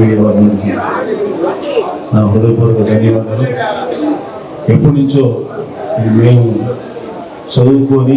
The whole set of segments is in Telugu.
మీడియా వాళ్ళందరికీ నా హృదయపూర్వక ధన్యవాదాలు. ఎప్పటి నుంచో ఇది మేము చదువుకొని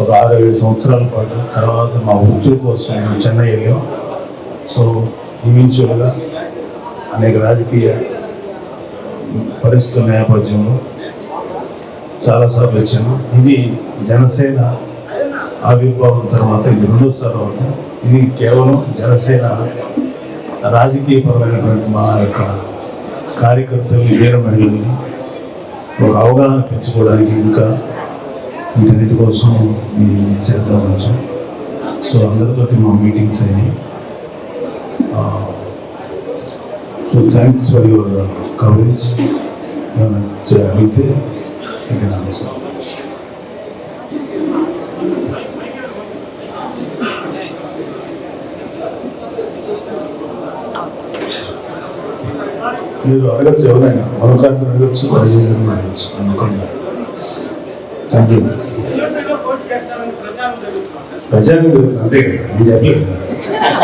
ఒక ఆరు ఏడు సంవత్సరాల పాటు తర్వాత మా వృత్తుల కోసం మేము చెన్నై వెళ్ళాం. సో ఈవెన్చువల్గా అనేక రాజకీయ పరిస్థితుల నేపథ్యంలో చాలాసార్లు వచ్చాను. ఇది జనసేన ఆవిర్భావం తర్వాత ఇది రెండోసారి అవుతుంది. ఇది కేవలం జనసేన రాజకీయపరమైనటువంటి మా యొక్క కార్యకర్తలు వీర మహిళల్ని ఒక అవగాహన పెంచుకోవడానికి ఇంకా వీటన్నిటి కోసం మీ చేద్దాం కొంచెం సో అందరితోటి మా మీటింగ్స్ అయినాయి. So thanks for your coverage ఏమైనా చే- అడిగితే ఇక మీరు అడగచ్చు ఎవరైనా మరొకరిని అడగచ్చు రాజీవ్ గారిని అడగచ్చు అనుకోండి థ్యాంక్ యూ ప్రచారం అంతే కదా? నేను చెప్పలేదు కదా?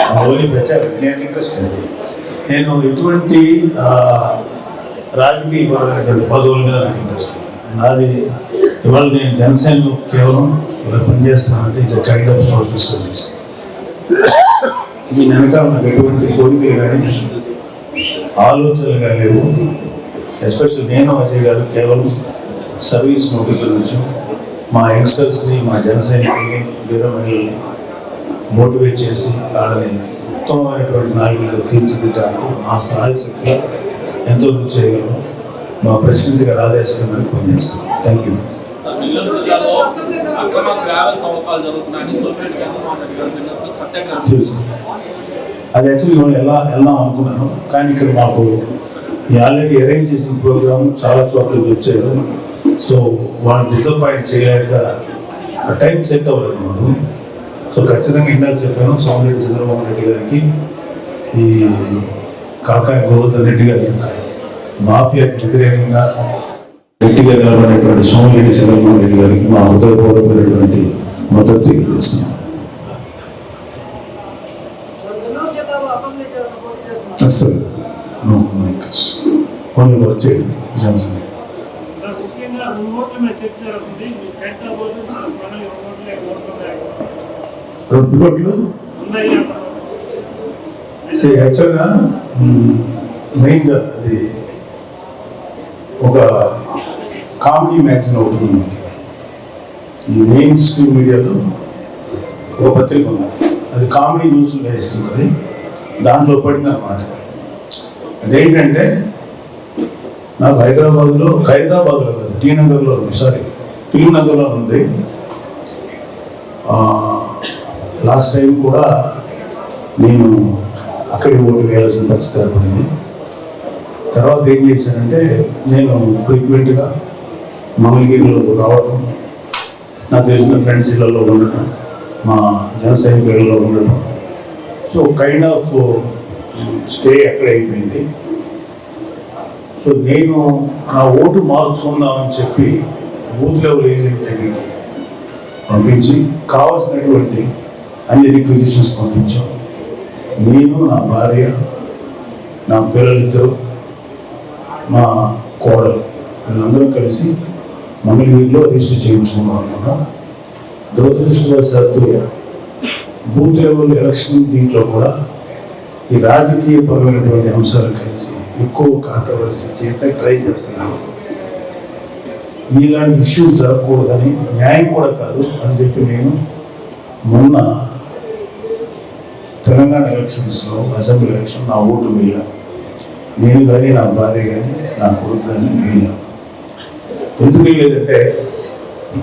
ఆ ఓన్లీ ప్రచారం నేను ఇంట్రెస్ట్ లేదు. నేను ఎటువంటి రాజకీయపరమైనటువంటి పదవుల మీద నాకు ఇంట్రెస్ట్ లేదు. నాది ఇవాళ నేను జనసేనలో కేవలం ఇలా పనిచేస్తానంటే it's kind of social service దీని వెనకాల నాకు ఎటువంటి కోరికలు కానీ ఆలోచనలు కానీ లేవు. ఎస్పెషల్ నేను అజయ్ గారు కేవలం సర్వీస్ నోటీస్ నుంచి మా యంగ్స్టర్స్ని మా జన సైనికుల్ని వీర మహిళల్ని మోటివేట్ చేసి వాళ్ళని ఉత్తమమైనటువంటి నాయకులుగా తీర్చిదిద్దడానికి మా సహాయ శక్తిలో ఎంతో చేయగలము మా ప్రెసిడెంట్ గారు ఆదేశం మనకి పనిచేస్తాం థ్యాంక్ యూ తెలుసు అది యాక్చువల్లీ మనం ఎలా వెళ్దాం అనుకున్నాను. కానీ ఇక్కడ మాకు ఈ ఆల్రెడీ అరేంజ్ చేసిన ప్రోగ్రామ్ చాలా చోట్ల వచ్చారు సో వాళ్ళు డిసప్పాయింట్ చేయలేక ఆ టైం సెట్ అవ్వలేదు మాకు. సో ఖచ్చితంగా ఇందాక చెప్పాను సోమిరెడ్డి చంద్రబాబు రెడ్డి గారికి ఈ కాకాయ గోవర్ధన్ రెడ్డి గారి యొక్క మాఫియాకి వ్యతిరేకంగా గట్టిగా నిలబడినటువంటి సోమిరెడ్డి చంద్రబాబు రెడ్డి గారికి మా హృదయపూర్వకమైనటువంటి మద్దతు తెలియజేస్తున్నాం నెల్లూరు జిల్లాలో అసెంబ్లీకి ఏమైనా పోటీ చేస్తున్నారు అస్సలు no no interest only work చేయండి జనసేన రెండు మీ కోట్లు సే యాక్చువల్గా మెయిన్గా అది ఒక కామెడీ మ్యాగజైన్ ఒకటి ఉంది మనకి ఈ మెయిన్ స్ట్రీమ్ మీడియాలో ఒక పత్రిక ఉంది. అది కామెడీ న్యూస్లు వేస్తున్నది దాంట్లో పడిందనమాట అదేంటంటే నాకు హైదరాబాద్లో ఖైదాబాద్లో కాదు టీ నగర్లో సారీ ఫిలిం నగర్లో ఉంది లాస్ట్ టైం కూడా నేను అక్కడికి ఓటు వేయాల్సిన పరిస్థితి ఏర్పడింది. తర్వాత ఏం చేశానంటే నేను ఫ్రీక్వెంట్గా మంగళగిరిలో రావడం నాకు తెలిసిన ఫ్రెండ్స్ ఇళ్ళలో ఉండటం మా జన సైనికులలో ఉండటం so kind of stay uh, అక్కడ అయిపోయింది సో నేను నా ఓటు మార్చుకుందామని చెప్పి బూత్ లెవెల్ ఏజెంట్ దగ్గరికి పంపించి కావాల్సినటువంటి అన్ని రిక్విజిషన్స్ పంపించాం. నేను నా భార్య నా పిల్లలిద్దరు మా కోడలు వీళ్ళందరూ కలిసి మంగళగిరిలో రిజిస్టర్ చేయించుకున్నాం అనుకున్నాం దురదృష్టవశాత్తు బూత్ లెవెల్ ఎలక్షన్ దీంట్లో కూడా ఈ రాజకీయపరమైనటువంటి అంశాలు కలిసి ఎక్కువ కాంట్రవర్సీ చేస్తే ట్రై చేస్తున్నాను ఇలాంటి ఇష్యూస్ జరగకూడదని న్యాయం కూడా కాదు అని చెప్పి నేను మొన్న తెలంగాణ ఎలక్షన్స్లో అసెంబ్లీ ఎలక్షన్ నా ఓటు వేయలే. నేను కానీ నా భార్య కానీ నా కొడుకు కానీ వేయలే. ఎందుకు వేయలేదంటే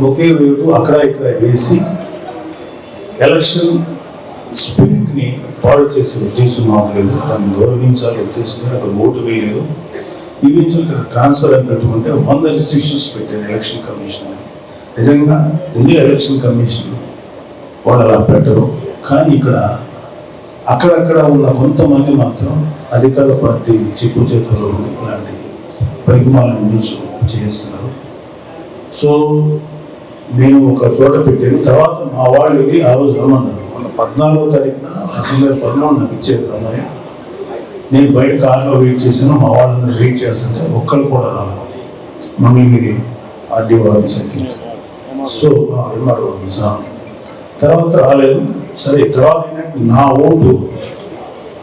ఒకే వేటు అక్కడ ఇక్కడ వేసి ఎలక్షన్ స్పిరిట్ని పాడు చేసే ఉద్దేశం మాకు లేదు. దాన్ని గౌరవించాలి ఉద్దేశం అక్కడ ఓటు వేయలేదు. ఈవెన్చువల్ ఇక్కడ ట్రాన్స్ఫర్ అని పెట్టుకుంటే వంద రిస్ట్రిక్షన్స్ పెట్టారు ఎలక్షన్ కమిషన్ అని. నిజంగా రిజల్ ఎలక్షన్ కమిషన్ వాళ్ళు అలా పెట్టరు. కానీ ఇక్కడ అక్కడక్కడ ఉన్న కొంతమంది మాత్రం అధికార పార్టీ చెప్పు చేతుల్లో ఉండి ఇలాంటి పరిగమాలను న్యూస్ చేస్తున్నారు. సో నేను ఒక చోట పెట్టాను. తర్వాత మా వాళ్ళు వెళ్ళి ఆ రోజు రమ్మన్నారు. పద్నాలుగో తారీఖున అసెంబ్లీ పద్నాలుగు నాకు ఇచ్చేది రమ్మని. నేను బయట కార్లో వెయిట్ చేశాను మా వాళ్ళందరూ వెయిట్ చేస్తుంటే ఒక్కళ్ళు కూడా రాలేదు. మంగళగిరి ఆర్డీఓ ఆఫీస్ ఎక్కి సో ఎంఆర్ఓ ఆఫీస్ తర్వాత రాలేదు. సరే తర్వాత నా ఓటు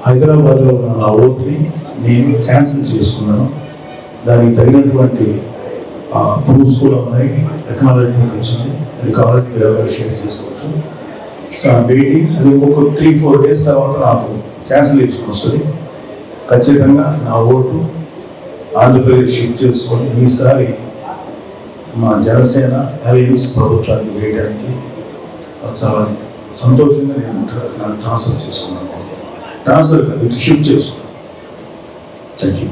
హైదరాబాద్లో ఉన్న నా ఓటుని నేను క్యాన్సిల్ చేసుకున్నాను. దానికి తగినటువంటి ప్రూఫ్స్ కూడా ఉన్నాయి. ఎకనాలజ్మెంట్ వచ్చింది. అది కావాలంటే మీరు ఎవరు షేర్ చేసుకోవచ్చు. సో ఆ వెయిటింగ్ అది ఒక త్రీ ఫోర్ డేస్ తర్వాత నాకు క్యాన్సిలేషన్ వస్తుంది. ఖచ్చితంగా నా ఓటు ఆంధ్రప్రదేశ్ షిఫ్ట్ చేసుకొని ఈసారి మా జనసేన అలయన్స్ ప్రభుత్వానికి వేయడానికి చాలా సంతోషంగా నేను ట్రాన్స్ఫర్ చేసుకున్నాను. ట్రాన్స్ఫర్ కాదు షిఫ్ట్ చేసుకున్నాను. థ్యాంక్ యూ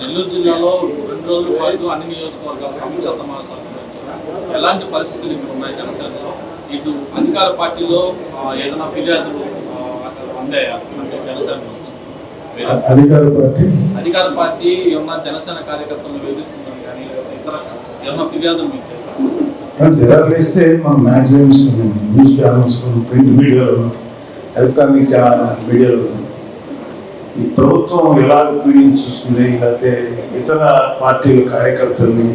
నెల్లూరు జిల్లాలో రెండు రోజుల పాటు అన్ని నియోజకవర్గాల సమీక్షా సమావేశాలు ఎలాంటి పరిస్థితులు ఇప్పుడు ఉన్నాయి జనసేనలో? ఇటు అధికార పార్టీలో ఏదైనా ఫిర్యాదులు అందాయా? అంటే జనసేన అధికార పార్టీ? అధికార పార్టీ ఏమన్నా జనసేన కార్యకర్తలను కానీ ఇతర ఏమన్నా ఫిర్యాదులు మీకు వేస్తే మన మ్యాగజైన్స్ న్యూస్ ఛానల్స్ ప్రింట్ మీడియాలో ఎలక్ట్రానిక్ ఛా- మీడియాలో ఈ ప్రభుత్వం ఎలా పీడించుతుంది లేకపోతే ఇతర పార్టీల కార్యకర్తల్ని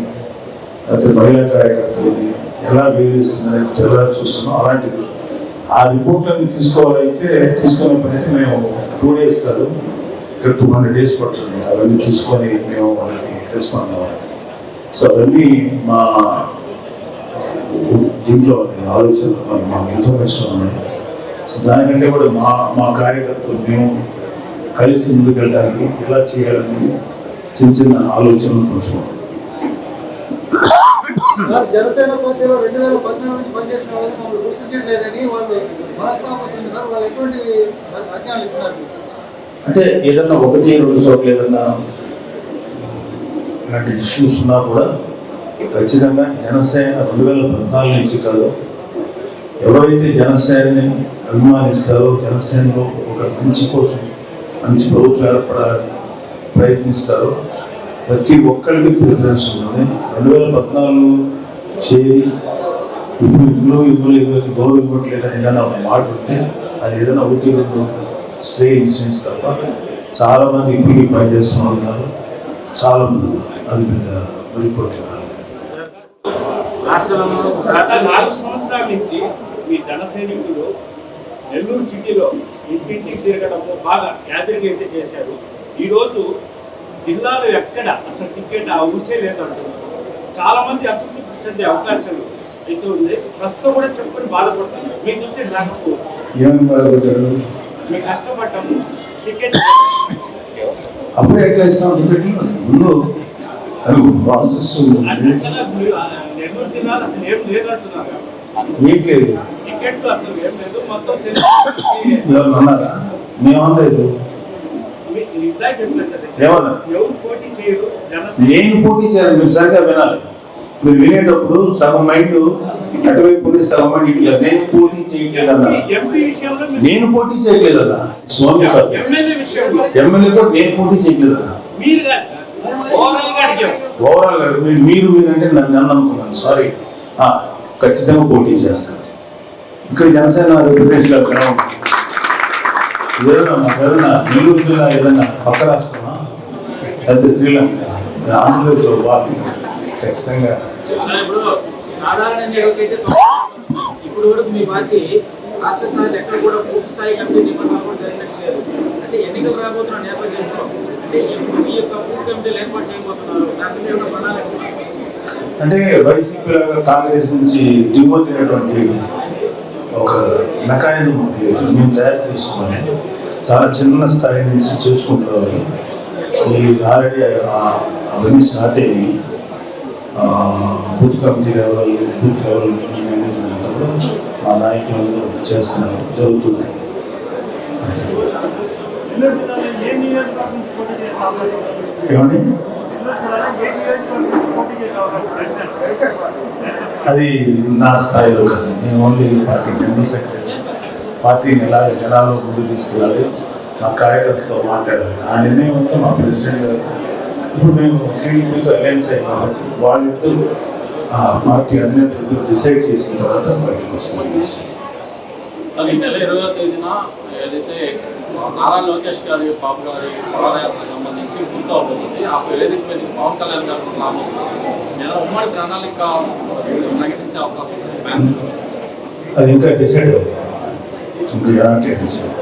లేకపోతే మహిళా కార్యకర్తల్ని ఎలా వేధిస్తుంది ఎలా చూస్తున్నాం అలాంటివి. ఆ రిపోర్ట్లన్నీ తీసుకోవాలైతే తీసుకునే పని అయితే మేము టూ డేస్ కాదు ఇక్కడ టూ హండ్రెడ్ డేస్ పడుతుంది. అవన్నీ తీసుకొని మేము వాళ్ళకి రెస్పాండ్ అవ్వాలి. సో అవన్నీ మా దీంట్లో ఉన్నాయి ఆలోచనలు మాకు ఇన్ఫర్మేషన్ ఉన్నాయి. సో దానికంటే కూడా మా మా కార్యకర్తలు మేము కలిసి ముందుకెళ్ళడానికి ఎలా చేయాలనేది చిన్న చిన్న ఆలోచనలు పంచుకోవాలి జనసేన పార్టీలో రెండు వేల పద్నాలుగు నుంచి పనిచేసిన వాళ్ళని మమ్మల్ని గుర్తించట్లేదని వాళ్ళు మనస్తాపం వచ్చింది వాళ్ళు ఎటువంటి అజ్ఞానం ఇస్తున్నారు? అంటే ఏదన్నా ఒకటి రెండు చోట్ల ఏదన్నా ఇలాంటి ఇష్యూస్ ఉన్నా కూడా ఖచ్చితంగా జనసేన రెండు వేల పద్నాలుగు నుంచి కాదు ఎవరైతే జనసేనని అభిమానిస్తారో జనసేనలో ఒక మంచి కోసం మంచి ప్రభుత్వం ఏర్పడాలని ప్రయత్నిస్తారో ప్రతి ఒక్కరికి ప్రిఫరెన్స్ ఉంటుంది. రెండు వేల పద్నాలుగు చేరి ఇప్పుడు ఇందులో ఇందులో ఏదైతే గౌరవం ఇవ్వట్లేదని ఏదైనా ఒక మాట ఉంటే అది ఏదైనా ఒకటి రెండు స్ప్రే ఇన్సిడెంట్స్ తప్ప చాలా మంది ఇప్పటికీ పనిచేస్తున్న వాళ్ళు ఉన్నారు. చాలా మంది ఉన్నారు అది పెద్ద రిపోర్ట్ గత నాలుగు సంవత్సరాల నుంచి మీ జన సైనికులు నెల్లూరు సిటీలో ఇంటింటికి తిరగడము బాగా యాత్రిక అయితే చేశారు. ఈరోజు జిల్లాలో ఎక్కడ అసలు టికెట్ ఆ ఊసే లేదంటున్నారు. చాలా మంది అసంతృప్తి చెందే అవకాశాలు అయితే ఉంది ప్రస్తుతం కూడా చెప్పుకొని బాధపడుతున్నారు మీ చూస్తే నాకు ఏమని బాధపడ్డారు? మీ కష్టపడ్డాము. టికెట్ అప్పుడే ఎట్లా ఇస్తాం టికెట్లు? అసలు ముందు దానికి ప్రాసెస్ ఆ నెల్లూరు జిల్లాలో అసలు ఏం లేదంటున్నారు. ఏం లేదు. టికెట్లు అసలు ఏం లేదు. మొత్తం అన్నారా? మీకు ఏమన్నా? పోటీ నేను పోటీ చేయాలి మీరు సరిగా వినాలి. మీరు వినేటప్పుడు సగం మైండ్ అటువైపు ఉండి సగం మైండ్ ఇట్లా నేను పోటీ చేయట్లేదన్నా. నేను పోటీ చేయట్లేదన్నా. స్వామి ఎమ్మెల్యే కూడా నేను పోటీ చేయట్లేదన్నా. మీరు ఓవరాల్గా మీరు మీరు మీరంటే నన్ను నన్ను అనుకున్నాను సారీ ఖచ్చితంగా పోటీ చేస్తాను. ఇక్కడ జనసేన రిప్రజెంటేషన్ నెల్లూరు జిల్లా ఏదైనా పక్క రాష్ట్రమా? లేకపోతే శ్రీలంక? ఆంధ్రప్రదేశ్లో బాగుంది ఖచ్చితంగా ఇప్పుడు వరకు మీ పార్టీ రాష్ట్ర స్థాయిలో ఎక్కడ కూడా పూర్తి స్థాయి కమిటీ నిబంధనలు కూడా జరిగినట్టు లేదు. అంటే ఎన్నికలు రాబోతున్న నేపథ్యంలో అంటే యొక్క పూర్తి కమిటీలు ఏర్పాటు చేయబోతున్నారు. దాని మీద ఏమైనా ప్రణాళిక ఉందా? అంటే వైసీపీ లాగా కాంగ్రెస్ నుంచి దిగువతినటువంటి ఒక మెకానిజం మాకు లేదు మేము తయారు చేసుకొని చాలా చిన్న స్థాయి నుంచి చేసుకుంటూ ఈ ఆల్రెడీ అవన్నీ స్టార్ట్ అయ్యి booth committee level booth level management అంతా కూడా మా నాయకులందరూ చేస్తున్నారు. జరుగుతుంది అంతే. ఏమండి? అది నా స్థాయిలో కాదు. నేను ఓన్లీ పార్టీ జనరల్ సెక్రటరీ పార్టీని ఎలాగ జనాల్లో ముందు తీసుకెళ్ళాలి మా కార్యకర్తతో మాట్లాడాలి. ఆ నిర్ణయం మా ప్రెసిడెంట్ గారు. ఇప్పుడు మేము టీడీపీతో అలయన్స్ అయ్యాం కాబట్టి వాళ్ళిద్దరు ఆ పార్టీ అధినేతలు ఇద్దరు డిసైడ్ చేసిన తర్వాత బయటకు వస్తుంది సార్ ఈ నెల ఇరవై తేదీన ఏదైతే ఆ, నారా లోకేష్ గారి బాబు గారి పాదయాత్రకు సంబంధించి పూర్తవబోతుంది ఆ వేదిక మీద పవన్ కళ్యాణ్ గారు కూడా రాబోతున్నారు ఉమ్మడి ప్రణాళిక ప్రకటించే అవకాశం ఉంది. అది ఇంకా డిసైడ్ ఇంకా ఎలాంటి డిసైడ్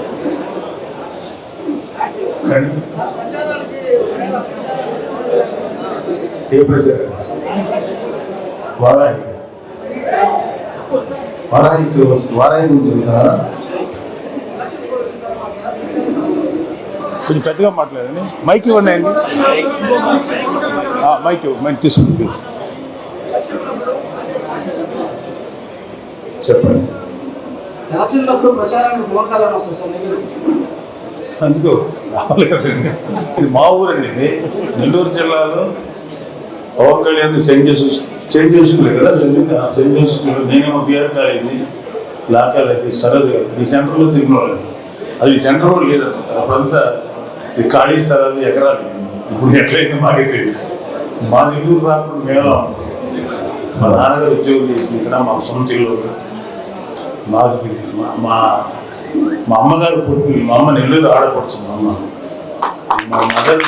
కానీ ఏ ప్రచారం? వారాయి వారాహికి వస్తుంది వారాహి గురించి చెబుతున్నారా కొంచెం పెద్దగా మాట్లాడండి. మైక్ ఇవ్వండి. ఆ, మైక్ మైక్ తీసుకోండి ప్లీజ్ చెప్పండి. అందుకు ఇది మా ఊరండి ఇది. నెల్లూరు జిల్లాలో Pawan Kalyan Saint Joseph Saint జోసెఫ్లే కదా చదివింది ఆ సెయింట్ జోసెఫ్లో నేనేమో బిఆర్ కాలేజీ లా కాలేజీ సరదు ఈ సెంటర్లో తిరిగినోళ్ళు అది ఈ సెంటర్లో లేదన్నమాట అప్పుడంతా ఈ ఖాళీ స్థలాలు ఎకరాలు. ఇప్పుడు ఎట్లయితే మాకే తెలియదు మా నెల్లూరు రాకుండా మేళం మా నాన్నగారు ఉద్యోగం చేసింది ఇక్కడ మాకు సొంత ఇల్లు మాకు తెలియదు మా మా మా అమ్మగారు పుట్టిన మా అమ్మ నెల్లూరు ఆడపడుచు మా అమ్మ. మా మదర్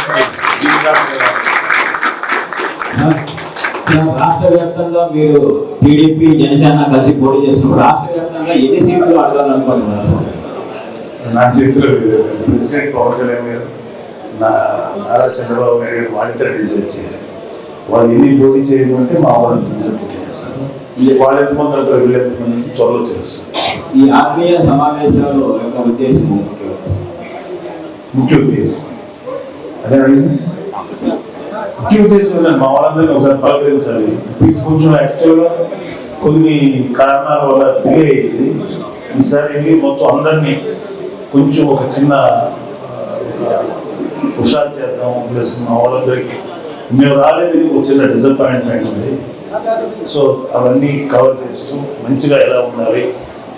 రాష్ట్ర వ్యాప్తంగా మీరు టీడీపీ జనసేన కలిసి పోటీ చేసినప్పుడు రాష్ట్ర వ్యాప్తంగా ఎన్ని సీట్లు అడగాలనుకుంటున్నారు నా చేతిలో లేదు ప్రెసిడెంట్ పవన్ కళ్యాణ్ గారు నా నారా చంద్రబాబు గారు గారు వాళ్ళిద్దరు డిసైడ్ చేయాలి. వాళ్ళు ఎన్ని పోటీ చేయమంటే మా వాళ్ళు ముందు పోటీ చేస్తారు. వాళ్ళు ఎంతమంది ఉంటారు వీళ్ళు ఎంతమంది త్వరలో తెలుస్తుంది ఈ ఆత్మీయ సమావేశాల యొక్క ఉద్దేశం ముఖ్య ఉద్దేశం. అదే అడిగింది ముఖ్య ఉద్దేశం ఏంటంటే మా వాళ్ళందరినీ ఒకసారి పలకరించాలి. ఇప్పుడు ఇది కొంచెం యాక్చువల్గా కొన్ని కారణాల వల్ల డిలే అయింది. ఈసారి వెళ్ళి మొత్తం అందరినీ కొంచెం ఒక చిన్న హుషారు చేద్దాం ప్లస్ మా వాళ్ళందరికీ. మేము రాలేదని ఒక చిన్న డిసప్పాయింట్మెంట్ ఉంది. సో అవన్నీ కవర్ చేస్తూ మంచిగా ఎలా ఉండాలి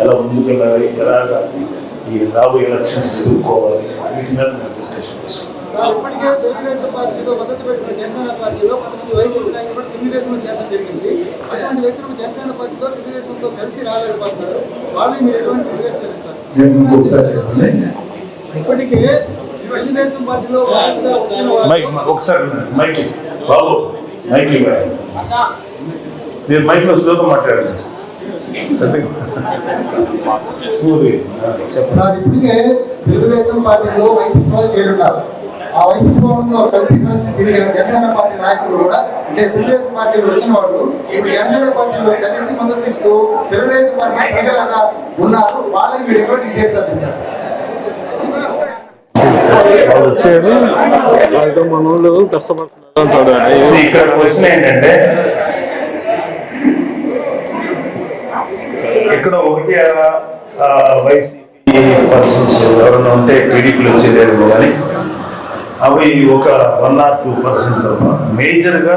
ఎలా ముందుకెళ్ళాలి ఎలాగా ఈ రాబోయే ఎలక్షన్స్ ఎదుర్కోవాలి వీటి మీద మేము డిస్కషన్ చేస్తాం. కలిసి వాళ్ళు మీరు ఎటువంటి నేను ఇంకొకసారి చెప్పండి. ఇప్పటికే తెలుగుదేశం పార్టీలో మైక్ ఒకసారి. మైక్. బాబు మైక్ ఇవ్వాలి మీరు మైక్లో స్లోగా మాట్లాడండి. సూర్య సార్ ఇప్పటికే తెలుగుదేశం పార్టీలో వైసీపీలో చేరున్నారు ఆ వైసీపీలో కలిసి కలిసి తిరిగిన జనసేన పార్టీ నాయకులు కూడా అంటే తెలుగుదేశం పార్టీలో వచ్చిన వాళ్ళు ఇప్పుడు జనసేన పార్టీలో కలిసి మద్దతు ఇస్తూ తెలుగుదేశం పార్టీ ప్రజలుగా ఉన్నారు వాళ్ళకి మీరు ఎటువంటి వాళ్ళు వచ్చారు. మనోళ్ళు కష్టపడుతున్నారు సో ఇక్కడ క్వశ్చన్ ఏంటంటే ఇక్కడ ఒకటి వైసీపీ పర్సన్స్ ఎవరైనా ఉంటే టీడీపీలో వచ్చేదేమో కానీ అవి ఒక వన్ ఆర్ టూ పర్సెంట్ తప్ప. మేజర్గా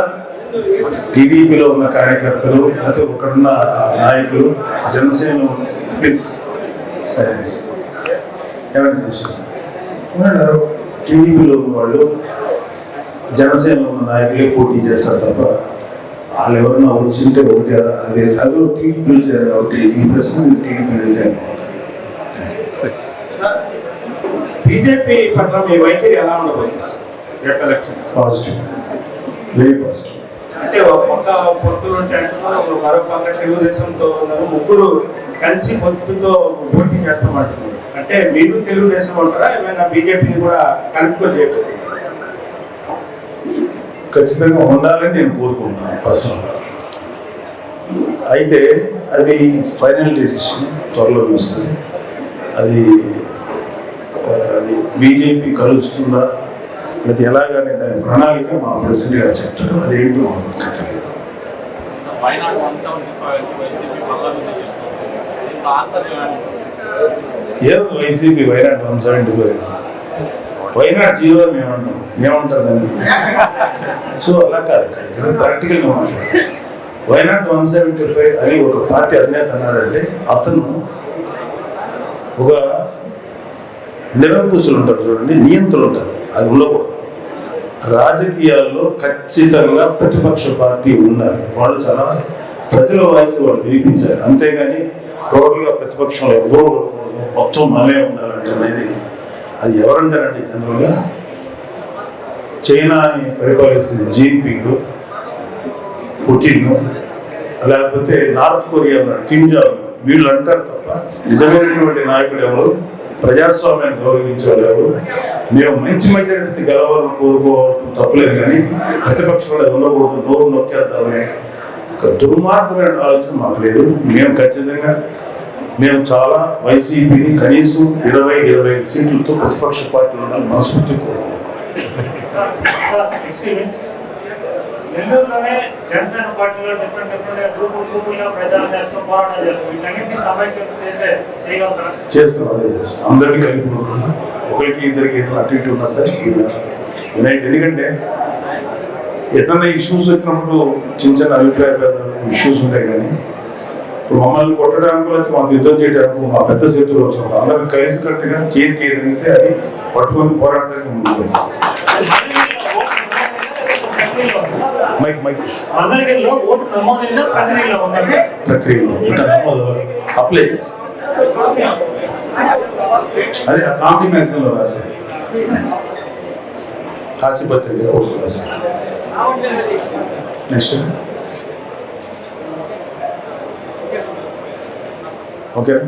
టీడీపీలో ఉన్న కార్యకర్తలు లేకపోతే ఒకడున్న నాయకులు జనసేన ప్లీజ్ సైలెన్స్. ఏమంటే చూసారు టీడీపీలో ఉన్న వాళ్ళు జనసేన ఉన్న నాయకులే పోటీ చేస్తారు తప్ప వాళ్ళు ఎవరన్నా వచ్చింటే ఒకటి అలా అదే అది టీడీపీ చేయాలి కాబట్టి ఈ ప్రశ్న టీడీపీ అడిగితే బీజేపీ పట్ల మీ వైఖరి ఎలా ఉండబోతుంది? రేపు ఎలక్షన్ పాజిటివ్ వెరీ పాజిటివ్ అంటే ఒక పక్క పొత్తులు ఉంటే అంటున్నారు మరో పక్క తెలుగుదేశంతో ఉన్నారు ముగ్గురు కలిసి పొత్తుతో పోటీ చేస్తామంటున్నారు అంటే మీరు తెలుగుదేశం ఉంటారా ఏమైనా బీజేపీ కూడా కలుపుకొని చేయకపోతే ఖచ్చితంగా ఉండాలని నేను కోరుకుంటున్నాను పర్సనల్గా అయితే అది ఫైనల్ డెసిషన్ త్వరలో వస్తుంది అది బీజేపీ కలుస్తుందా? లేదా ఎలాగనే దాని ప్రణాళిక మా ప్రెసిడెంట్ గారు చెప్తారు. అదేంటో మాకు ఆంతర్యం ఏదో YCP why not one seventy five. Why not zero ఏమంటాం? ఏమంటారు దాన్ని? సో అలా కాదు ఇక్కడ. ఇక్కడ ప్రాక్టికల్గా మాట్లాడాలి. వైనాట్ వన్ సెవెంటీ ఫైవ్ అని ఒక పార్టీ అధినేత అన్నాడంటే అతను ఒక నిరంకుశులు ఉంటారు చూడండి నియంత్రులు ఉంటారు. అది ఉండకూడదు. రాజకీయాల్లో ఖచ్చితంగా ప్రతిపక్ష పార్టీ ఉండాలి. వాళ్ళు చాలా ప్రజల వాయిస్ వాళ్ళు వినిపించారు. అంతేగాని టోటల్గా ప్రతిపక్షంలో ఎవరూ ఉండకూడదు. మొత్తం మనమే ఉండాలంటే అనేది అది ఎవరంటారంటే జనరల్గా? చైనాని పరిపాలిస్తుంది జీన్పింగ్ పుటిన్ లేకపోతే నార్త్ కొరియా ఉన్నాడు కిమ్ జాంగ్. వీళ్ళు అంటారు తప్ప నిజమైనటువంటి నాయకుడు ఎవరు? ప్రజాస్వామ్యాన్ని గౌరవించే వాళ్ళు మేము మంచి మెజారిటీ గెలవాలని కోరుకోవడం తప్పలేదు కానీ ప్రతిపక్షంలో ఉండకూడదు నోరు నొక్కేద్దామనే ఒక దుర్మార్గమైన ఆలోచన మాకు లేదు. మేము ఖచ్చితంగా మేము చాలా వైసీపీని కనీసం ఇరవై ఇరవై ఐదు సీట్లతో ప్రతిపక్ష పార్టీలు ఉండాలని మనస్ఫూర్తి కోరుకుంటున్నాం. నెల్లూరులోనే జనసేన పార్టీలో డిఫరెంట్ డిఫరెంట్ గ్రూపులు గ్రూపులుగా ప్రచారం చేస్తూ పోరాటం చేస్తూ వీటన్నింటినీ సమైక్యం చేసే చేయగలుగుతారా? చేస్తాం అదే చేస్తాం. అందరినీ కలిపి ఒకరికి ఇద్దరికి ఏదైనా అటు ఇటు ఉన్నా సరే యునైట్ ఎందుకంటే ఏదైనా ఇష్యూస్ వచ్చినప్పుడు చిన్న చిన్న అభిప్రాయ భేదాలు ఇష్యూస్ ఉంటాయి కానీ ఇప్పుడు మమ్మల్ని కొట్టడానికి లేకపోతే మాకు యుద్ధం చేయడానికి మా పెద్ద చేతులు వచ్చినప్పుడు అందరం కలిసి కట్టుగా చేతికి ఏదంటే అది పట్టుకొని పోరాడడానికి వెళ్తాం. మైక్ మైక్ మంగళగిరిలో ఓటు నమోదైన ప్రక్రియలో ఉందండి. ప్రక్రియలో. ఇంకా నమోదు అప్లై చేసి. అదే ఆ కామెడీ మ్యాగజైన్లో రాశారు. కాశీపత్రిక ఒకటి రాశారు. నెక్స్ట్ ఓకేనా